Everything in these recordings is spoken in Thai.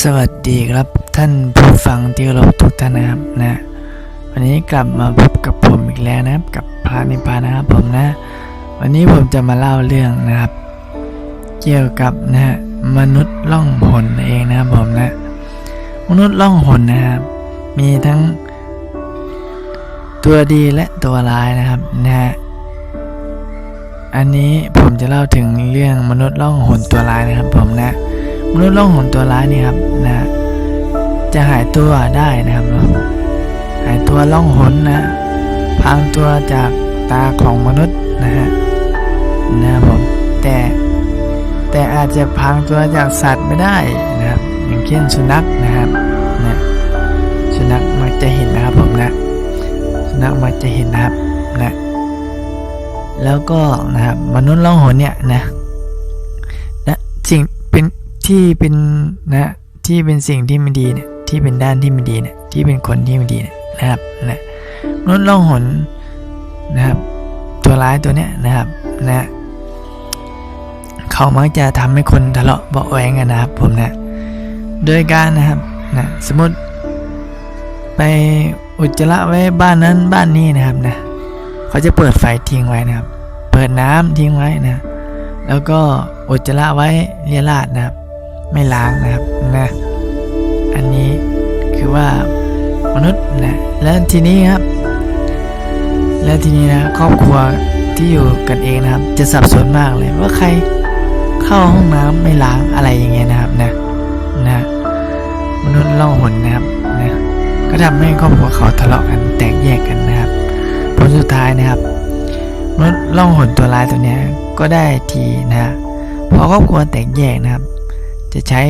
สวัสดีครับท่านผู้ฟังที่เคาทุกท่านนะครับนะวันนี้กลับมาพบกับผมอีกแล้วนะครับ กับพระนิพพานนะครับผมนะ วันนี้ผมจะมาเล่าเรื่องนะครับ เกี่ยวกับนะฮะมนุษย์ล่องหนเองนะครับผมนะ มนุษย์ล่องหนนะครับ มีทั้งตัวดีและตัวร้ายนะครับนะฮะอันนี้ผมจะเล่าถึงเรื่องมนุษย์ล่องหนตัวร้ายนะครับผมนะ มนุษย์ล่องหนตัวร้ายนี่ครับนะ จะหายตัวได้นะครับหายตัวล่องหนนะพรางตัวจากตาของมนุษย์นะฮะนะครับผมแต่แต่อาจจะพรางตัวจากสัตว์ไม่ได้นะครับ อย่างเช่นสุนัขนะครับนะสุนัขมักจะเห็นนะครับผมนะสุนัขมักจะเห็นนะครับนะแล้วก็นะครับมนุษย์ล่องหนเนี่ยนะนะสิ่งเป็น ที่เป็นนะที่เป็นสิ่งที่ไม่ดีเนี่ยที่เป็นด้านที่ไม่ดีเนี่ยที่เป็นคนที่ไม่ดีเนี่ยนะครับนะมนุษย์ล่องหนนะครับตัวร้ายตัวเนี้ยนะครับนะเขามักจะทำให้คนทะเลาะเบาแวงกันนะครับผมนะโดยการนะครับนะสมมติไปอุจจาระไว้บ้านนั้นบ้านนี้นะครับนะเขาจะเปิดไฟทิ้งไว้นะครับ เปิดน้ำทิ้งไว้นะ แล้วก็อุจจาระไว้เลียราดนะครับ ไม่ล้างนะครับนะอันนี้คือว่ามนุษย์นะและทีนี้ครับ และทีนี้นะครอบครัวที่อยู่กันเองนะครับ จะสับสนมากเลยว่าใครเข้าห้องน้ำไม่ล้างอะไรอย่างเงี้ยนะครับนะนะมนุษย์ล่องหนนะครับนะก็ทำให้ครอบครัวเขาทะเลาะกันแตกแยกกันนะครับผลสุดท้ายนะครับมนุษย์ล่องหนตัวร้ายตัวเนี้ยก็ได้ทีนะฮะพอครอบครัวแตกแยกนะครับ จะใช้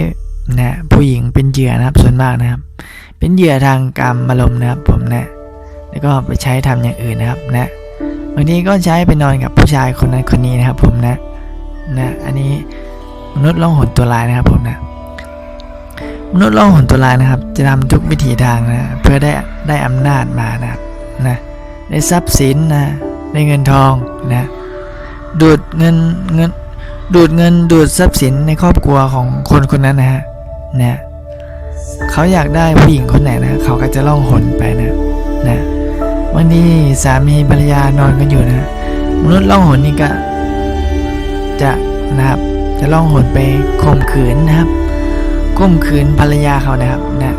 นะผู้หญิงเป็นเหยื่อนะครับส่วนมากนะครับ เป็นเหยื่อทางกรรมอารมณ์นะครับผมนะ แล้วก็ไปใช้ทำอย่างอื่นนะครับนะบางทีก็ใช้ไปนอนกับผู้ชายคนนั้นคนนี้นะครับ ผมนะนะอันนี้มนุษย์ล่องหนตัวร้ายนะครับผมนะมนุษย์ล่องหนตัวร้ายนะครับ จะทำทุกวิถีทางนะเพื่อได้ได้อำนาจมานะครับนะได้ทรัพย์สินนะได้เงินทองนะดูดเงินเงิน ดูดเงินดูดทรัพย์สินในครอบครัวของคนคนนั้นนะฮะเนี่ยเขาอยากได้ผู้หญิงคนไหนนะเขาก็จะล่องหนไปนะนะวันนี้สามีภรรยานอนกันอยู่นะ มนุษย์ล่องหนนี่ก็จะนะครับ จะล่องหนไปข่มขืนนะครับข่มขืนภรรยาเขานะครับนะ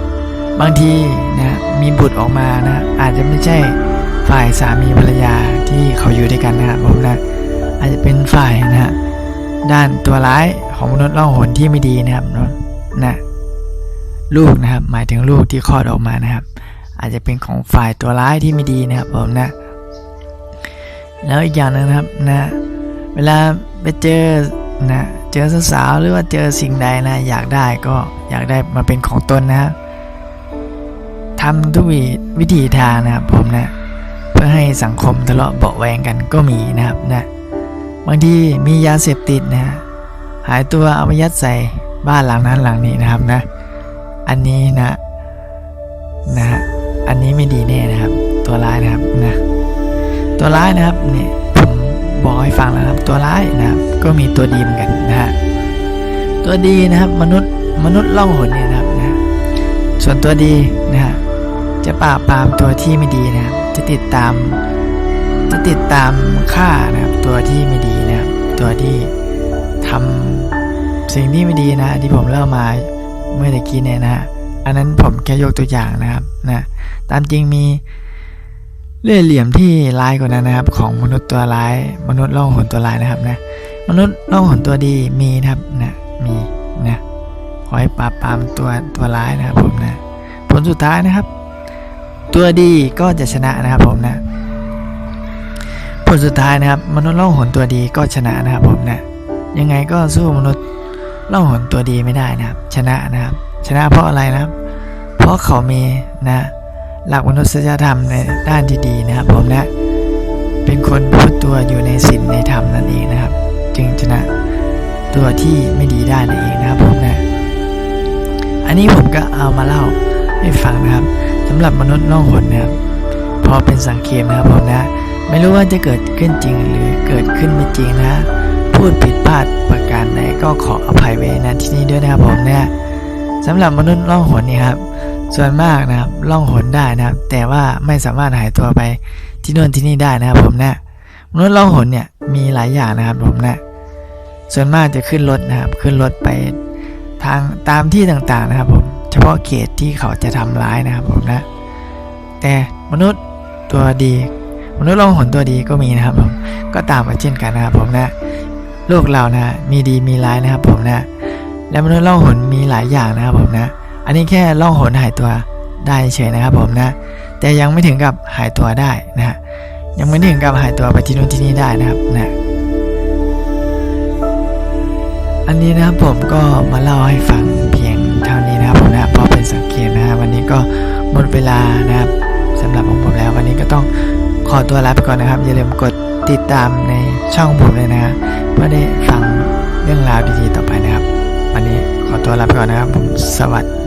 บางทีนะมีบุตรออกมานะอาจจะไม่ใช่ฝ่ายสามีภรรยาที่เขาอยู่ด้วยกันนะครับผมนะอาจจะเป็นฝ่ายนะฮะ ด้านตัวร้ายของมนุษย์ล่องหนที่ไม่ดีนะครับนะลูกนะครับ หมายถึงลูกที่คลอดออกมานะครับ อาจจะเป็นของฝ่ายตัวร้ายที่ไม่ดีนะครับผมนะ แล้วอีกอย่างหนึงนะครับนะเวลาไปเจอนะเจอสาวหรือว่าเจอสิ่งใดนะ อยากได้ก็อยากได้มาเป็นของตนนะครับทำทุกวิธีทางนะครับผมนะ เพื่อให้สังคมทะเลาะเบาแวงกันก็มีนะครับนะ บางทีมียาเสพติดนะฮะหายตัวเอาไปยัดใส่บ้านหลังนั้นหลังนี้นะครับนะ อันนี้นะนะฮะอันนี้ไม่ดีแน่นะครับ ตัวร้ายนะครับนะตัวร้ายนะครับเนี่ยผมบอกให้ฟังแล้วนะครับ ตัวร้ายนะครับก็มีตัวดีเหมือนกันนะฮะตัวดีนะครับมนุษย์มนุษย์ล่องหนเนี่ยนะครับนะส่วนตัวดีนะฮะจะปราบปรามตัวที่ไม่ดีนะครับจะติดตามจะติดตามฆ่านะครับ ตัวที่ไม่ดีนะครับตัวที่ทำสิ่งที่ไม่ดีนะ ที่ผมเล่ามาเมื่อตะกี้เนี่ยนะอันนั้นผมแค่ยกตัวอย่างนะครับนะตามจริงมีเล่ห์เหลี่ยมที่ร้ายกว่านั้นนะครับ ของมนุษย์ตัวร้าย มนุษย์ล่องหนตัวร้ายนะครับนะมนุษย์ล่องหนตัวดีมีนะครับนะมีนะคอยปราบปรามตัวตัวร้ายนะครับผมนะผลสุดท้ายนะครับ ตัวดีก็จะชนะนะครับผมนะ ผลสุดท้ายนะครับ มนุษย์ล่องหนตัวดีก็ชนะนะครับผมนะยังไงก็สู้มนุษย์ล่องหนตัวดีไม่ได้นะครับ ชนะนะครับ ชนะเพราะอะไรนะครับ เพราะเขามีนะหลักมนุษยธรรมในด้านที่ดีนะครับผมนะเป็นคนพูดตัวอยู่ในศีลในธรรมนั่นเองนะครับ จึงชนะตัวที่ไม่ดีได้นั่นเองนะครับผมนะอันนี้ผมก็เอามาเล่าให้ฟังนะครับสำหรับมนุษย์ล่องหนนะครับ พอเป็นสังเกตนะครับผมนะ ไม่รู้ว่าจะเกิดขึ้นจริงหรือเกิดขึ้นไม่จริงนะ พูดผิดพลาดประการใดก็ขออภัยไว้ณที่นี้ด้วยนะครับผมเนะสำหรับมนุษย์ล่องหนนี่ครับ ส่วนมากนะครับล่องหนได้นะครับ แต่ว่าไม่สามารถหายตัวไปที่นู่นที่นี่ได้นะครับผมเนะมนุษย์ล่องหนเนี่ยมีหลายอย่างนะครับผมเนะส่วนมากจะขึ้นรถนะครับ ขึ้นรถไปทางตามที่ต่างๆนะครับผมเฉพาะเขตที่เขาจะทำร้ายนะครับผมนะแต่มนุษย์ตัวดี มนุษย์ล่องหนตัวดีก็มีนะครับผมก็ตามมาเช่นกันนะครับผมนะโลกเรานะมีดีมีร้ายนะครับผมนะและมนุษย์ล่องหนมีหลายอย่างนะครับผมนะ อันนี้แค่ล่องหนหายตัวได้เฉยนะครับผมนะ แต่ยังไม่ถึงกับหายตัวได้นะฮะยังไม่ถึงกับหายตัวไปที่นู่นที่นี่ได้นะครับนะอันนี้นะครับผมก็มาเล่าให้ฟังเพียงเท่านี้นะครับผมนะพราะเป็นสังเกตนะฮะวันนี้ก็หมดเวลานะครับสำหรับของผมแล้ววันนี้ก็ต้อง ขอตัวลาไปก่อนนะครับ อย่าลืมกดติดตามในช่องผมเลยนะฮะเพื่อได้ฟังเรื่องราวดีๆต่อไปนะครับ วันนี้ขอตัวลาไปก่อนนะครับผมสวัสดี